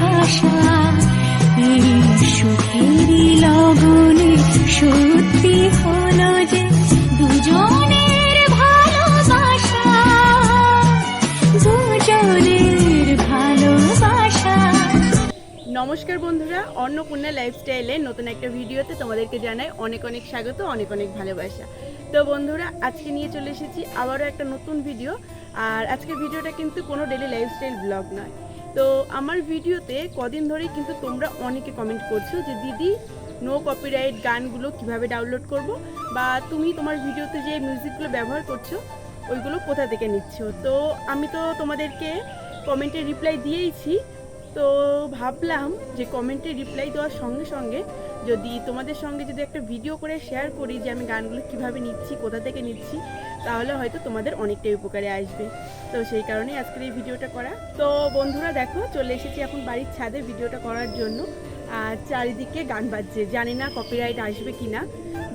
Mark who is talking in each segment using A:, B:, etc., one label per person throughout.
A: ভাষা। এই সুখেরই লগনে সত্যি হলো যে দুজনের ভালোবাসা। দুজনের ভালোবাসা।
B: নমস্কার বন্ধুরা, অন্নপূর্ণা লাইফস্টাইলে নতুন একটা ভিডিওতে তোমাদেরকে জানাই অনেক অনেক স্বাগত, অনেক অনেক ভালোবাসা। তো বন্ধুরা, আজকে নিয়ে চলে এসেছি আবারও একটা নতুন ভিডিও। আর আজকের ভিডিওটা কিন্তু কোনো ডেলি লাইফস্টাইল ব্লগ নয়। তো আমার ভিডিওতে কদিন ধরেই কিন্তু তোমরা অনেকে কমেন্ট করছ যে, দিদি নো কপিরাইট গানগুলো কীভাবে ডাউনলোড করব? বা তুমি তোমার ভিডিওতে যে মিউজিকগুলো ব্যবহার করছ, ওইগুলো কোথা থেকে নিচ্ছ? তো আমি তো তোমাদেরকে কমেন্টে রিপ্লাই দিয়েইছি। তো ভাবলাম যে কমেন্টে রিপ্লাই দেওয়ার সঙ্গে সঙ্গে যদি তোমাদের সঙ্গে যদি একটা ভিডিও করে শেয়ার করি যে আমি গানগুলো কীভাবে নিচ্ছি, কোথা থেকে নিচ্ছি, তাহলে হয়তো তোমাদের অনেকটাই উপকারে আসবে। তো সেই কারণেই আজকের এই ভিডিওটা করা। তো বন্ধুরা দেখো, চলে এসেছি এখন বাড়ির ছাদে ভিডিওটা করার জন্য। আর চারিদিকে গান বাজছে। জানি না কপিরাইট আসবে কি না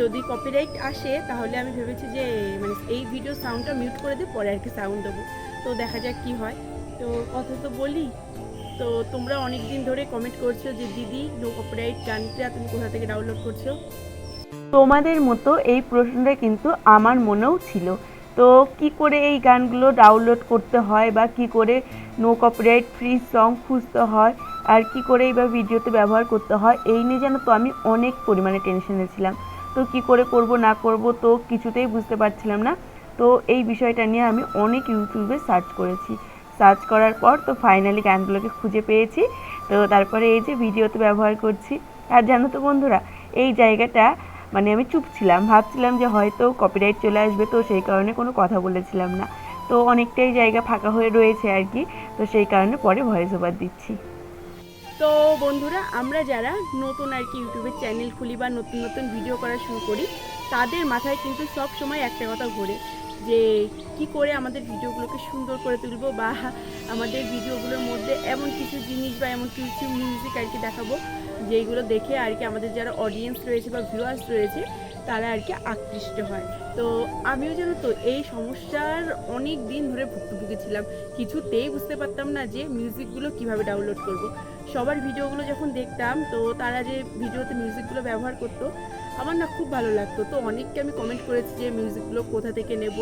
B: যদি কপিরাইট আসে, তাহলে আমি ভেবেছি যে মানে এই ভিডিও সাউন্ডটা মিউট করে দিয়ে পরে আর কি সাউন্ড দেবো। তো দেখা যাক কি হয়। তো কথা তো বলি। তো তোমরা অনেক দিন ধরে কমেন্ট করছ যে, দিদি নো কপিরাইট গানটা তুমি কোথা থেকে ডাউনলোড করছ?
C: তোমাদের মতো এই প্রশ্নটা কিন্তু আমার মনেও ছিল। তো কি করে এই গানগুলো ডাউনলোড করতে হয় বা কি করে নো কপিরাইট ফ্রি সং খুঁজতে হয় আর কি করে এই বা ভিডিওতে ব্যবহার করতে হয়, এই নিয়ে যেন তো আমি অনেক পরিমাণে টেনশনে ছিলাম। তো কি করে করব, না করব, তো কিছুতেই বুঝতে পারছিলাম না। তো এই বিষয়টা নিয়ে আমি অনেক ইউটিউবে সার্চ করেছি। সার্চ করার পর তো ফাইনালি গানগুলোকে খুঁজে পেয়েছি। তো তারপরে এই যে ভিডিওতে ব্যবহার করছি। আর জানো তো বন্ধুরা, এই জায়গাটা মানে আমি চুপ ছিলাম, ভাবছিলাম যে হয়তো কপিরাইট চলে আসবে, তো সেই কারণে কোনো কথা বলেছিলাম না। তো অনেকটাই জায়গা ফাঁকা হয়ে রয়েছে আর কি, তো সেই কারণে পরে ভয়েস ওভার দিচ্ছি।
B: তো বন্ধুরা, আমরা যারা নতুন আর কি ইউটিউবের চ্যানেল খুলি বা নতুন নতুন ভিডিও করা শুরু করি, তাদের মাথায় কিন্তু সব সময় একটা কথা ঘোরে। যে কি করে আমাদের ভিডিওগুলোকে সুন্দর করে তুলবো বা আমাদের ভিডিওগুলোর মধ্যে এমন কিছু জিনিস বা এমন কিছু মিউজিক আর কি দেখাবো, যেইগুলো দেখে আর কি আমাদের যারা অডিয়েন্স রয়েছে বা ভিউয়ার্স রয়েছে, তারা আর কি আকৃষ্ট হয় তো আমিও যেন তো এই সমস্যার অনেক দিন ধরে ভুক্তভোগী ছিলাম কিছুতেই বুঝতে পারতাম না যে মিউজিকগুলো কীভাবে ডাউনলোড করব। সবার ভিডিওগুলো যখন দেখতাম, তো তারা যে ভিডিওতে মিউজিকগুলো ব্যবহার করতো আমার না খুব ভালো লাগতো। তো অনেককে আমি কমেন্ট করেছি যে মিউজিকগুলো কোথা থেকে নেব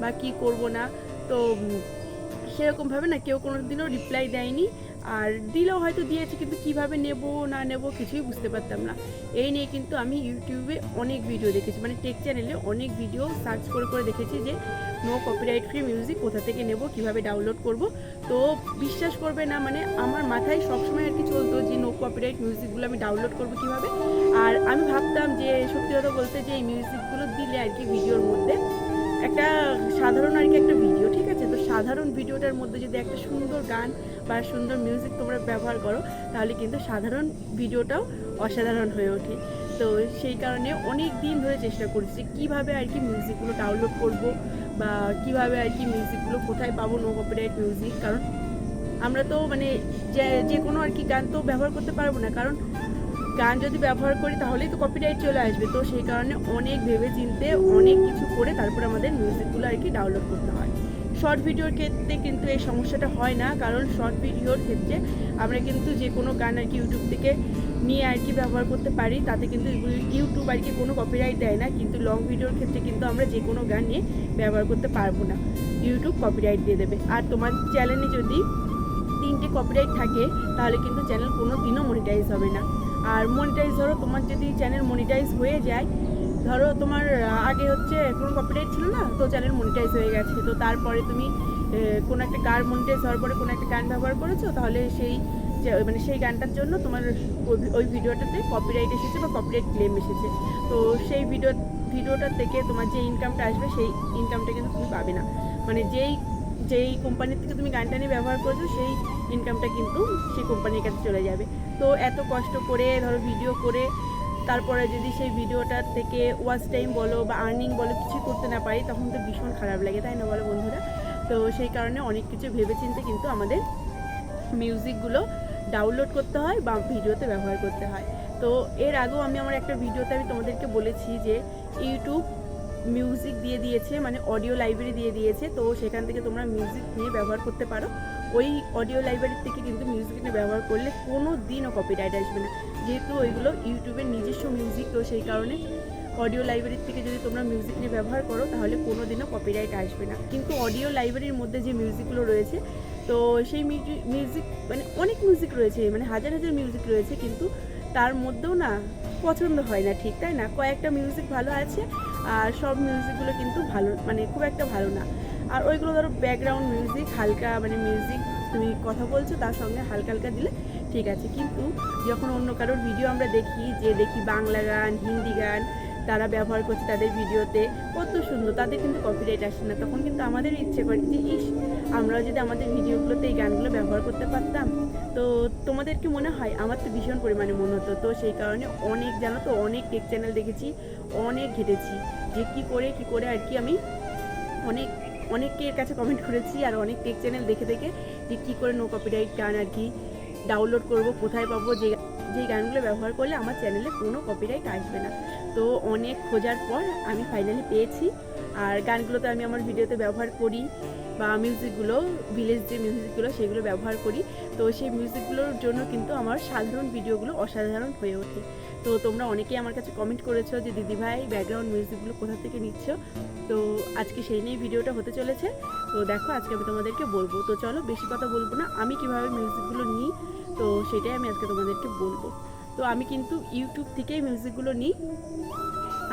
B: বা কি করব না। তো সেরকমভাবে না কেউ কোনো দিনও রিপ্লাই দেয়নি। আর দিলেও হয়তো দিয়েছে, কিন্তু কীভাবে নেব, না নেব কিছুই বুঝতে পারতাম না। এই নিয়ে কিন্তু আমি ইউটিউবে অনেক ভিডিও দেখেছি মানে টেক চ্যানেলে অনেক ভিডিও সার্চ করে করে দেখেছি যে নো কপিরাইট ফ্রি মিউজিক কোথা থেকে নেব, কীভাবে ডাউনলোড করব। তো বিশ্বাস করবে না মানে আমার মাথায় সবসময় আর কি চলতো যে নো কপিরাইট মিউজিকগুলো আমি ডাউনলোড করব কীভাবে। আর আমি ভাবতাম যে, সত্যি কথা বলতে যে, এই মিউজিকগুলো দিলে আর কি ভিডিওর মধ্যে একটা সাধারণ আর কি একটা ভিডিও ঠিক আছে? তো সাধারণ ভিডিওটার মধ্যে যদি একটা সুন্দর গান বা সুন্দর মিউজিক তোমরা ব্যবহার করো, তাহলে কিন্তু সাধারণ ভিডিওটাও অসাধারণ হয়ে ওঠে। তো সেই কারণে অনেক দিন ধরে চেষ্টা করছি কীভাবে আর কি মিউজিকগুলো ডাউনলোড করব বা কীভাবে আর কি মিউজিকগুলো কোথায় পাবো নো কপিরাইট মিউজিক কারণ আমরা তো মানে যে কোনো আর কি গান তো ব্যবহার করতে পারব না, কারণ গান যদি ব্যবহার করি তাহলেই তো কপিরাইট চলে আসবে। তো সেই কারণে অনেক ভেবে চিনতে অনেক কিছু করে তারপরে আমাদের মিউজিকগুলো আর কি ডাউনলোড করতে হয়। শর্ট ভিডিওর ক্ষেত্রে কিন্তু এই সমস্যাটা হয় না, কারণ শর্ট ভিডিওর ক্ষেত্রে আমরা কিন্তু যে কোনো গান আর কি ইউটিউব থেকে নিয়ে আর কি ব্যবহার করতে পারি, তাতে কিন্তু ইউটিউব আর কি কোনো কপিরাইট দেয় না, কিন্তু লং ভিডিওর ক্ষেত্রে কিন্তু আমরা যে কোনো গান নিয়ে ব্যবহার করতে পারব না। ইউটিউব কপিরাইট দিয়ে দেবে। আর তোমার চ্যানেলে যদি তিনটে কপিরাইট থাকে, তাহলে কিন্তু চ্যানেল কোনো দিনও মনিটাইজ হবে না। আর মনিটাইজ ধরো তোমার যদি চ্যানেল মনিটাইজ হয়ে যায় ধরো তোমার আগে হচ্ছে কোনো কপিরাইট ছিল না, তো চ্যানেল মনিটাইজ হয়ে গেছে। তো তারপরে তুমি কোনো একটা গান মনিটাইজ হওয়ার পরে কোনো একটা গান ব্যবহার করেছ, তাহলে সেই মানে সেই গানটার জন্য তোমার ওই- ভিডিওটাতে কপিরাইট এসেছে বা কপিরাইট ক্লেম এসেছে। তো সেই ভিডিও ভিডিওটার থেকে তোমার যে ইনকামটা আসবে, সেই ইনকামটা কিন্তু তুমি পাবে না। মানে যেই যেই কোম্পানির থেকে তুমি গানটা নিয়ে ব্যবহার করেছ, সেই ইনকামটা কিন্তু সেই কোম্পানির কাছে চলে যাবে। তো এত কষ্ট করে, ধরো ভিডিও করে তারপরে যদি সেই ভিডিওটার থেকে ওয়াচ টাইম বলো বা আর্নিং বলো কিছু করতে না পারি, তখন তো ভীষণ খারাপ লাগে, তাই না বলো বন্ধুরা? তো সেই কারণে অনেক কিছু ভেবেচিন্তে কিন্তু আমাদের মিউজিকগুলো ডাউনলোড করতে হয় বা ভিডিওতে ব্যবহার করতে হয়। তো এর আগেও আমি আমার একটা ভিডিওতে আমি তোমাদেরকে বলেছি যে ইউটিউব মিউজিক দিয়ে দিয়েছে মানে অডিও লাইব্রেরি দিয়ে দিয়েছে, তো সেখান থেকে তোমরা মিউজিক নিয়ে ব্যবহার করতে পারো। ওই অডিও লাইব্রেরি থেকে কিন্তু মিউজিক নিয়ে ব্যবহার করলে কোনো দিনও কপিরাইট আসবে না। যেহেতু ওইগুলো ইউটিউবের নিজস্ব মিউজিক তো সেই কারণে অডিও লাইব্রেরির থেকে যদি তোমরা মিউজিক নিয়ে ব্যবহার করো, তাহলে কোনো দিনও কপিরাইট আসবে না। কিন্তু অডিও লাইব্রেরির মধ্যে যে মিউজিকগুলো রয়েছে, তো সেই মিউজিক মানে অনেক মিউজিক রয়েছে মানে হাজার হাজার মিউজিক রয়েছে, কিন্তু তার মধ্যেও না পছন্দ হয় না ঠিক, তাই না? কয়েকটা মিউজিক ভালো আছে, আর সব মিউজিকগুলো কিন্তু ভালো মানে খুব একটা ভালো না। আর ওইগুলো ধরো ব্যাকগ্রাউন্ড মিউজিক হালকা মানে মিউজিক তুমি কথা বলছো, তার সঙ্গে হালকা হালকা দিলে ঠিক আছে, কিন্তু যখন অন্য কারোর ভিডিও আমরা দেখি যে দেখি বাংলা গান, হিন্দি গান, তারা ব্যবহার করছে তাদের ভিডিওতে কত সুন্দর, তাদের কিন্তু কপিরাইট আসে না। তখন কিন্তু আমাদের ইচ্ছে করে যে, ইস, আমরাও যদি আমাদের ভিডিওগুলোতে এই গানগুলো ব্যবহার করতে পারতাম। তো তোমাদের কি মনে হয়? আমার তো ভীষণ পরিমাণে মনে হতো। তো সেই কারণে অনেক, জানো তো, অনেক টেক চ্যানেল দেখেছি, অনেক ঘেটেছি যে কি করে কি করে আর কি আমি অনেক অনেকের কাছে কমেন্ট করেছি আর অনেক টেক চ্যানেল দেখে দেখে যে কী করে নো কপিরাইট গান আর কি ডাউনলোড করব, কোথায় পাবো, যে, যেই গানগুলো ব্যবহার করলে আমার চ্যানেলে কোনো কপিরাইট আসবে না। তো অনেক খোঁজার পর আমি ফাইনালি পেয়েছি। আর গানগুলো তো আমি আমার ভিডিওতে ব্যবহার করি বা মিউজিকগুলো ভিলেজ যে মিউজিকগুলো সেগুলো ব্যবহার করি। তো সেই মিউজিকগুলোর জন্য কিন্তু আমার সাধারণ ভিডিওগুলো অসাধারণ হয়ে ওঠে। তো তোমরা অনেকেই আমার কাছে কমেন্ট করেছ যে, দিদিভাই ব্যাকগ্রাউন্ড মিউজিকগুলো কোথা থেকে নিচ্ছ? তো আজকে সেই নিয়েই ভিডিওটা হতে চলেছে। তো দেখো, আজকে আমি তোমাদেরকে বলব। তো চলো, বেশি কথা বলব না। আমি কীভাবে মিউজিকগুলো নিই? তো সেটাই আমি আজকে তোমাদেরকে বলব। তো আমি কিন্তু ইউটিউব থেকেই মিউজিকগুলো নিই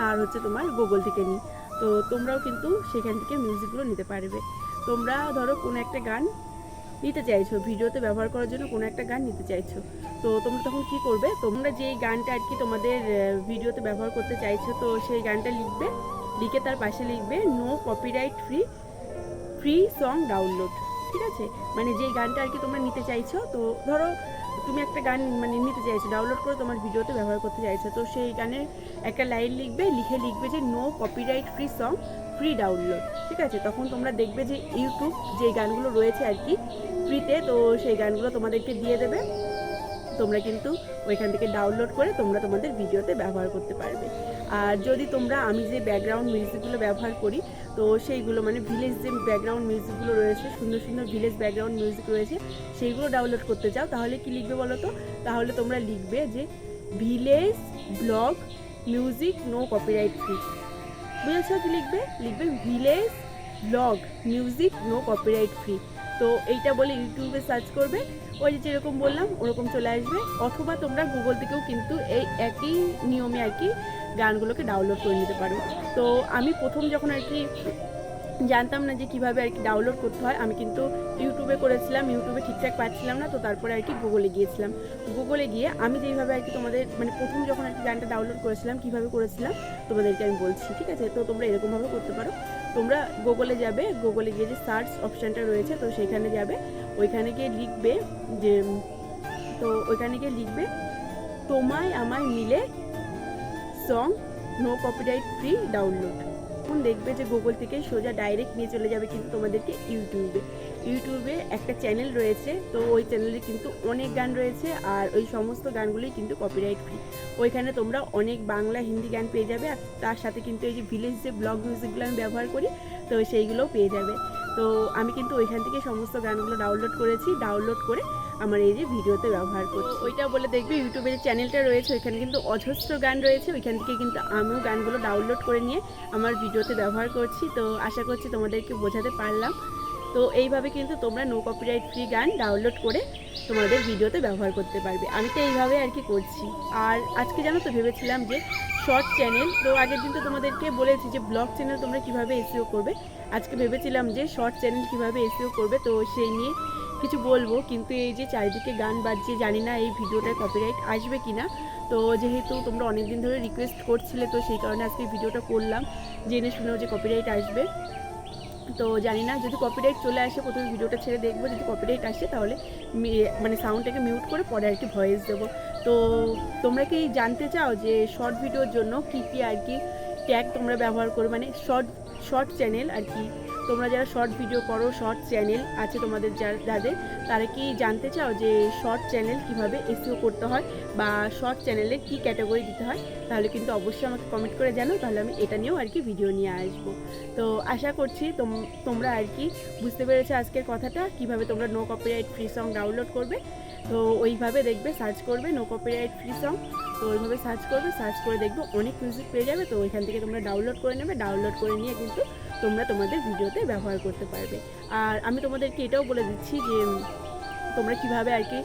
B: আর হচ্ছে তোমার গুগল থেকে নিই। তো তোমরাও কিন্তু সেখান থেকে মিউজিকগুলো নিতে পারবে। তোমরা ধরো, কোনো একটা গান নিতে চাইছো, ভিডিওতে ব্যবহার করার জন্য কোনো একটা গান নিতে চাইছো। তো তোমরা তখন কি করবে? তোমরা যেই গানটা আর কি তোমাদের ভিডিওতে ব্যবহার করতে চাইছো, তো সেই গানটা লিখবে, লিখে তার পাশে লিখবে no copyright free free song download ঠিক আছে? মানে যেই গানটা আর কি তোমরা নিতে চাইছো, তো ধরো তুমি একটা গান মানে নিতে চাইছো ডাউনলোড করে তোমার ভিডিওতে ব্যবহার করতে চাইছো, তো সেই গানের একটা লাইন লিখবে, লিখে লিখবে যে no copyright free song free download ঠিক আছে? তখন তোমরা দেখবে যে ইউটিউব যে গানগুলো রয়েছে আর কি ফ্রিতে তো সেই গানগুলো তোমাদেরকে দিয়ে দেবে। তোমরা কিন্তু ওইখান থেকে ডাউনলোড করে তোমরা তোমাদের ভিডিওতে ব্যবহার করতে পারবে। আর যদি তোমরা, আমি যে ব্যাকগ্রাউন্ড মিউজিকগুলো ব্যবহার করি, তো সেইগুলো মানে ভিলেজ যে ব্যাকগ্রাউন্ড মিউজিকগুলো রয়েছে, সুন্দর সুন্দর ভিলেজ ব্যাকগ্রাউন্ড মিউজিক রয়েছে, সেইগুলো ডাউনলোড করতে চাও, তাহলে কি লিখবে বলো তো? তাহলে তোমরা লিখবে যে village blog music no copyright free বুঝেছ কি লিখবে লিখবে village blog music no copyright free তো এইটা বলে ইউটিউবে সার্চ করবে, ওই যেরকম বললাম, ওরকম চলে আসবে। অথবা তোমরা গুগল থেকেও কিন্তু এই একই নিয়মে আর কি গানগুলোকে ডাউনলোড করে নিতে পারো। তো আমি প্রথম যখন আর কি জানতাম না যে কীভাবে আর কি ডাউনলোড করতে হয়। আমি কিন্তু ইউটিউবে করেছিলাম ইউটিউবে ঠিকঠাক পাচ্ছিলাম না, তো তারপরে আর কি গুগলে গিয়েছিলাম। গুগলে গিয়ে আমি যেইভাবে আর কি তোমাদের মানে প্রথম যখন আর কি গানটা ডাউনলোড করেছিলাম, কীভাবে করেছিলাম, তোমাদেরকে আমি বলছি, ঠিক আছে? তো তোমরা এরকমভাবে করতে পারো। তোমরা গুগলে যাবে গুগলে গিয়ে যে সার্চ অপশানটা রয়েছে, তো সেইখানে যাবে। ওইখানে গিয়ে লিখবে যে, তো ওইখানে গিয়ে লিখবে, তোমায় আমায় মিলে song no copyright free download তখন দেখবে যে গুগল থেকে সোজা ডাইরেক্ট নিয়ে চলে যাবে কিন্তু তোমাদেরকে ইউটিউবে ইউটিউবে একটা চ্যানেল রয়েছে, তো ওই চ্যানেলে কিন্তু অনেক গান রয়েছে আর ওই সমস্ত গানগুলি কিন্তু কপিরাইট ফ্রি ওইখানে তোমরা অনেক বাংলা, হিন্দি গান পেয়ে যাবে আর তার সাথে কিন্তু এই যে ভিলেজ যে ব্লগ মিউজিকগুলো আমি ব্যবহার করি, তো সেইগুলোও পেয়ে যাবে। তো আমি কিন্তু ওইখান থেকে সমস্ত গানগুলো ডাউনলোড করেছি ডাউনলোড করে আমার এই যে ভিডিওতে ব্যবহার করছি। ওইটা বলে দেখবে ইউটিউবের যে চ্যানেলটা রয়েছে ওইখানে কিন্তু অজস্র গান রয়েছে ওইখান থেকে কিন্তু আমিও গানগুলো ডাউনলোড করে নিয়ে আমার ভিডিওতে ব্যবহার করছি। তো আশা করছি তোমাদেরকে বোঝাতে পারলাম। তো এইভাবে কিন্তু তোমরা নো কপিরাইট ফ্রি গান ডাউনলোড করে তোমাদের ভিডিওতে ব্যবহার করতে পারবে। আমি তো এইভাবে আর কি করছি। আর আজকে জানো তো ভেবেছিলাম যে শর্ট চ্যানেল তো আগের দিন তো তোমাদেরকে বলেছি যে ব্লগ চ্যানেল তোমরা কীভাবে এসিও করবে। আজকে ভেবেছিলাম যে শর্ট চ্যানেল কীভাবে এসিও করবে, তো সেই নিয়ে কিছু বলব। কিন্তু এই যে চারিদিকে গান বাজছে, জানি না এই ভিডিওটায় কপিরাইট আসবে কি না তো যেহেতু তোমরা অনেক দিন ধরে রিকোয়েস্ট করছিলে, তো সেই কারণে আজকে ভিডিওটা করলাম। জেনে শুনেও যে কপিরাইট আসবে। তো জানি না, যদি কপিরাইট চলে আসে, প্রথমে ভিডিওটা ছেড়ে দেখব, যদি কপিরাইট আসে তাহলে মানে সাউন্ডটাকে মিউট করে পরে আর কি ভয়েস দেবো। তো তোমরা কি জানতে চাও যে শর্ট ভিডিওর জন্য কী কী আর কি ট্যাগ তোমরা ব্যবহার করো? মানে শর্ট শর্ট চ্যানেল আর কি তোমরা যারা শর্ট ভিডিও করো শর্ট চ্যানেল আছে তোমাদের যাদের, তারা কি জানতে চাও যে শর্ট চ্যানেল কীভাবে এসিও করতে হয় বা শর্ট চ্যানেলে কি ক্যাটাগরি দিতে হয়, তাহলে কিন্তু অবশ্যই আমাকে কমেন্ট করে জানো তাহলে আমি এটা নিয়েও আর কি ভিডিও নিয়ে আসব। তো আশা করছি তোম- তোমরা আর কি বুঝতে পেরেছ আজকের কথাটা, কীভাবে তোমরা no copyright free song download করবে। তো ওইভাবে দেখবে সার্চ করবে নো কপিরাইট ফ্রি সং তো ওইভাবে সার্চ করবে সার্চ করে দেখবে, অনেক মিউজিক পেয়ে যাবে, তো ওইখান থেকে তোমরা ডাউনলোড করে নেবে ডাউনলোড করে নিয়ে কিন্তু তোমরা তোমাদের ভিডিওতে ব্যবহার করতে পারবে। আর আমি তোমাদেরকে এটাও বলে দিচ্ছি যে, তোমরা কীভাবে আর কি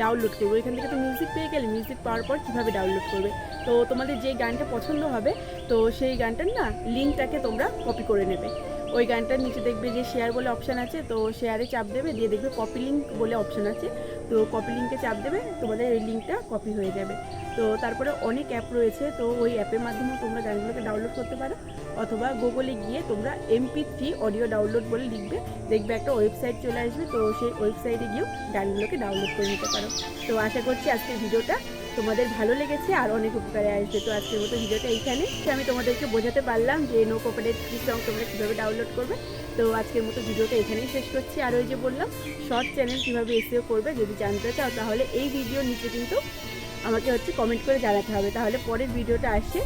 B: ডাউনলোড করবে। এখান থেকে তো মিউজিক পেয়ে গেলে মিউজিক পাওয়ার পর কীভাবে ডাউনলোড করবে। তো তোমাদের যে গানটা পছন্দ হবে, তো সেই গানটার না লিঙ্কটাকে তোমরা কপি করে নেবে। ওই গানটার নিচে দেখবে যে শেয়ার বলে অপশান আছে, তো শেয়ারে চাপ দেবে, দিয়ে দেখবে কপি লিঙ্ক বলে অপশান আছে। তো কপি লিঙ্কে চাপ দেবে, তোমাদের ওই লিঙ্কটা কপি হয়ে যাবে। তো তারপরে অনেক অ্যাপ রয়েছে, তো ওই অ্যাপের মাধ্যমে তোমরা গানগুলোকে ডাউনলোড করতে পারো। অথবা গুগলে গিয়ে তোমরা এমপি থ্রি অডিও ডাউনলোড বলে লিখবে, দেখবে একটা ওয়েবসাইট চলে আসবে, তো সেই ওয়েবসাইটে গিয়েও গানগুলোকে ডাউনলোড করে নিতে পারো। তো আশা করছি আজকের ভিডিওটা তোমাদের ভালো লেগেছে আর অনেক উপকারে আসবে। তো আজকের মতো ভিডিওটা এইখানে। আমি তোমাদেরকে বোঝাতে পারলাম যে নো কপারেট ফ্রি সং তোমরা কীভাবে ডাউনলোড করবে। তো আজকের মতো ভিডিওটা এখানেই শেষ করছি। আর ওই যে বললাম শর্ট চ্যানেল কীভাবে এসিও করবে যদি জানতে চাও, তাহলে এই ভিডিওর নিচে কিন্তু আমাকে হচ্ছে কমেন্ট করে জানাতে হবে। তাহলে পরের ভিডিওটা আসে।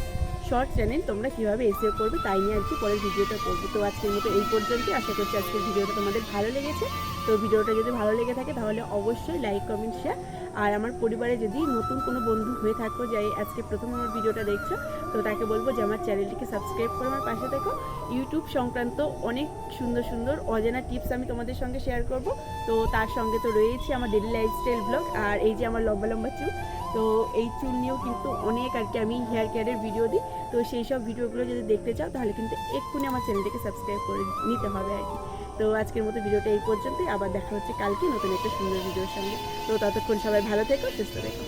B: শর্ট চ্যানেল তোমরা কীভাবে এসিও করবে তাই নিয়ে আর কি পরের ভিডিওটা করব। তো আজকের মতো এই পর্যন্তই। আশা করছি আজকের ভিডিওটা তোমাদের ভালো লেগেছে। তো ভিডিওটা যদি ভালো লেগে থাকে তাহলে অবশ্যই লাইক কমেন্ট শেয়ার আর আমার পরিবারে যদি নতুন কোনো বন্ধু হয়ে থাকো যে আজকে প্রথম আমার ভিডিওটা দেখছ, তো তাকে বলব যে আমার চ্যানেলটিকে সাবস্ক্রাইব করে আমার পাশে থেকো। ইউটিউব সংক্রান্ত অনেক সুন্দর সুন্দর অজানা টিপস আমি তোমাদের সঙ্গে শেয়ার করব। তো তার সঙ্গে তো রয়েছে আমার ডেলি লাইফস্টাইল ব্লগ আর এই যে আমার লম্বা লম্বা চুল। তো এই চুল নিয়েও কিন্তু অনেক আর কি আমি হেয়ার কেয়ারের ভিডিও দিই। তো সেই সব ভিডিওগুলো যদি দেখতে চাও তাহলে কিন্তু এক্ষুনি আমার চ্যানেলটিকে সাবস্ক্রাইব করে নিতে হবে আর কি। তো আজকের মতো ভিডিওটা এই পর্যন্তই। আবার দেখা হচ্ছে কালকে নতুন একটা সুন্দর ভিডিওর সঙ্গে। তো ততক্ষণ সবাই ভালো থেকো, সুস্থ থেকো।